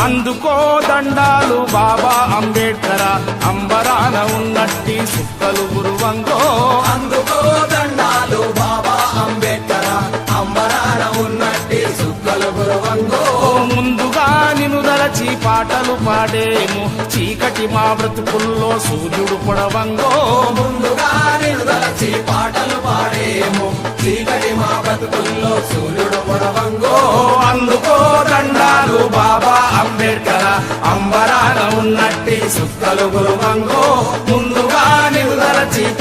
అందుకో దండాలు బాబా అంబేడ్కర అంబరాన ఉన్నట్టి సుక్కలు గురువంగో. అందుకో దండాలు బాబా అంబేద్కర అంబరాన ఉన్నట్టి సుక్కలు గురువంగో. ముందుగా నిన్ను దలచి పాటలు పాడేము. చీకటి మా బ్రతుకుల్లో సూర్యుడు పొడవంగో. ముందుగా నిలుదలచి పాటలు పాడేము. చీకటి మా బతుకుల్లో సూర్యుడు నలుగురు మంగో ముందుగా నిన్ను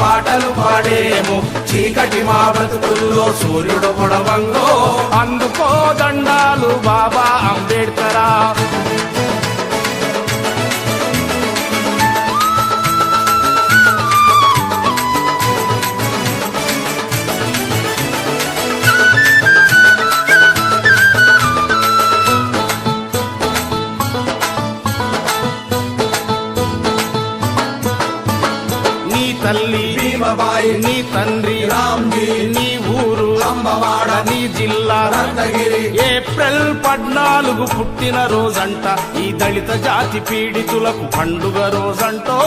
పాటలు పాడేము. చీకటి మా బ్రతుకుల్లో సూర్యుడు పొడవంగో అందుకో దండాలు బాబా అంబేడ్కరా. తల్లి భీమబాయి నీ తండ్రి రామ్జీ నీ ఊరు అంబవాడ నీ జిల్లా రత్నగిరి ఏప్రిల్ పద్నాలుగు పుట్టిన రోజంట ఈ దళిత జాతి పీడితులకు పండుగ రోజంటో.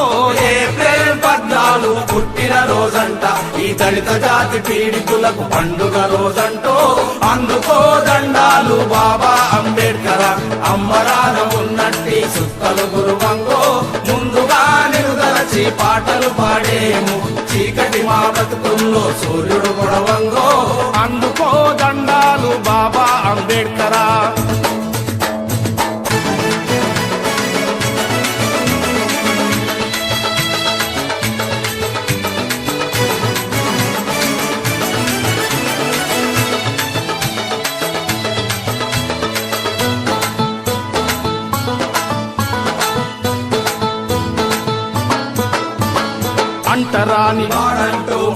ఏప్రిల్ పద్నాలుగు పుట్టిన రోజంట ఈ దళిత జాతి పీడితులకు పండుగ రోజంటో. అందుకో దండాలు బాబా అంబేడ్కర అమ్మరాన ఉన్నట్టి సుక్కలు గురువంగో. నిలుదలచి పాటలు పాడేము. చీకటి మా బతుకుల్లో సూర్యుడు గొడవంగో. అందుకో దండాలు బాబా అంబేడ్కరా. తరాని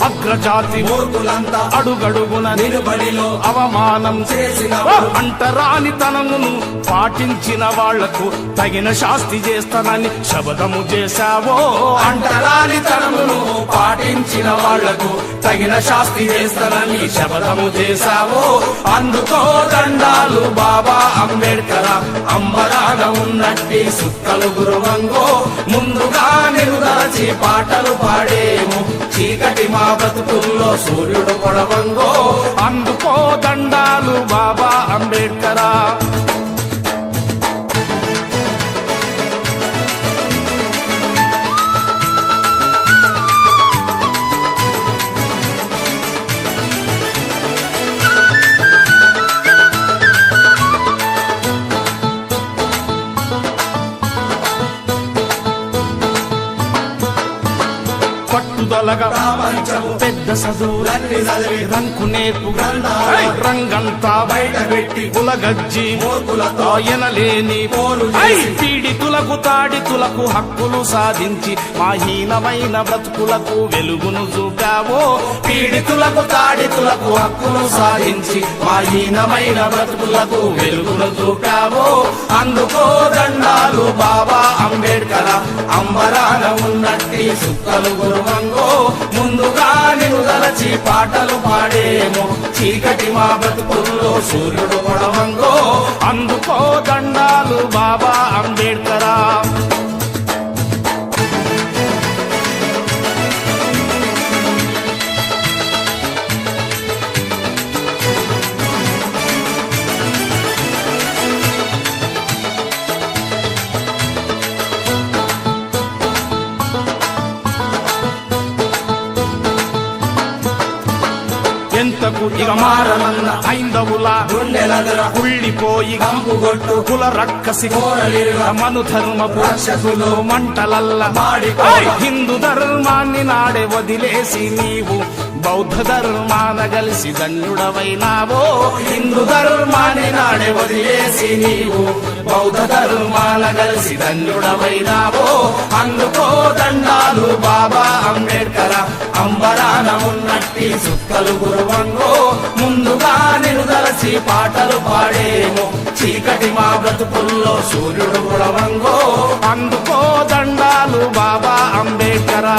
అగ్రజాతి మూర్ఖులంతా అడుగడుగున నిలుబడిలో అవమానం చేసిన అంటరాని తనమును పాటించిన వాళ్ళకు తగిన శాస్తి చేస్తానని శబదము చేశావో. అంటరాని తనమును పాటించిన వాళ్ళకు తగిన శాస్తి చేస్తానని శపథము చేశావో. అందుకో దండాలు బాబా అంబేడ్కర అంబరాన ఉన్నట్టి సుక్కలు గురువంగో ముందుగా నిరుదలచి పాటలు పాడేము. చీకటి మా బ్రతుకుల్లో సూర్యుడు పొడవంగో అందుకో దండాలు బాబా అంబేడ్కరా ప్రపంచము పెద్ద చదువు లన్ని చదివి రంకు నేర్పు రంగంతా బయట పెట్టి ఉలగజ్జి పీడితులకు తాడితులకు హక్కులు సాధించి మాహీనమైన బ్రతుకులకు వెలుగును చూపావో. పీడితులకు తాడితులకు హక్కులు సాధించి మాహీనమైన బ్రతుకులకు వెలుగును చూపావో. అందుకో దండాలు బాబా అంబేడ్కర అంబరాన ఉన్నట్టి సుక్కలు గురువంగో. ముందుగా నిలుదలచి పాటలు పాడేమో. చీకటి మా బ్రతుకుల్లో సూర్యుడు పొడవంగో అందుకో దండాలు బాబా అంబేడ్కరా. ఎంతకు ఇక మారనన్న ఐందవుల గుండెలదర కుళ్ళిపోయి కంపుగొట్టు కుల రక్కసి కోరలిరుగ మను ధర్మపు రక్షకులు మంటలల్ల మాడిపో ఐ! హిందూ ధర్మాన్ని నాడే వదిలేసి నీవు బౌద్ధ ధర్మాన కలిసి ధన్యుడవైనావో హిందూ ధర్మాన్ని నాడే వదిలేసి నీవు. బౌద్ధ ధర్మాన కలిసి ధన్యుడమైనావో అందుకో దండాలు బాబా అంబేడ్కర అంబరాన ఉన్నట్టి సుక్కలు గురువంగో ముందుగా నిలుదలసి పాటలు పాడేమో. చీకటి మా బ్రతుకుల్లో సూర్యుడు గుడవంగో అందుకో దండాలు బాబా అంబేడ్కరా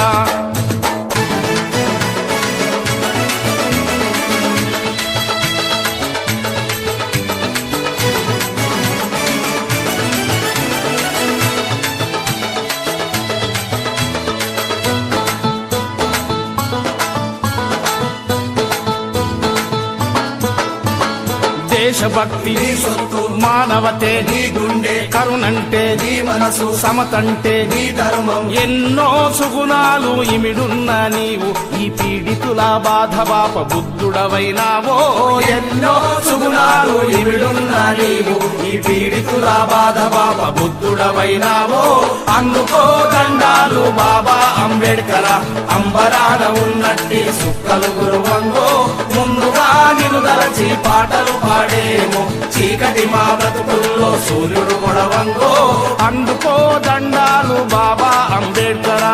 దేశభక్తి సొత్తు మానవతే నీ గుండె కరుణంటే నీ మనసు సమతంటే నీ ధర్మం. ఎన్నో సుగుణాలు ఇమిడున్న నీవు ఈ పీడితుల బాధ బాప బుద్ధుడవైనావో. ఎన్నో సుగుణాలు ఇమిడున్న నీవు ఈ పీడితుల బాధ బాబా బుద్ధుడవైనావో. అందుకో దండాలు బాబా అంబేడ్కర అంబరాన ఉన్నట్టి సుక్కలు గురువంగో. ముందు నిన్ను దలచి పాటలు పాడేమో. చీకటి మా బ్రతుకుల్లో సూర్యుడు కొడవంగో అందుకో దండాలు బాబా అంబేద్కరా.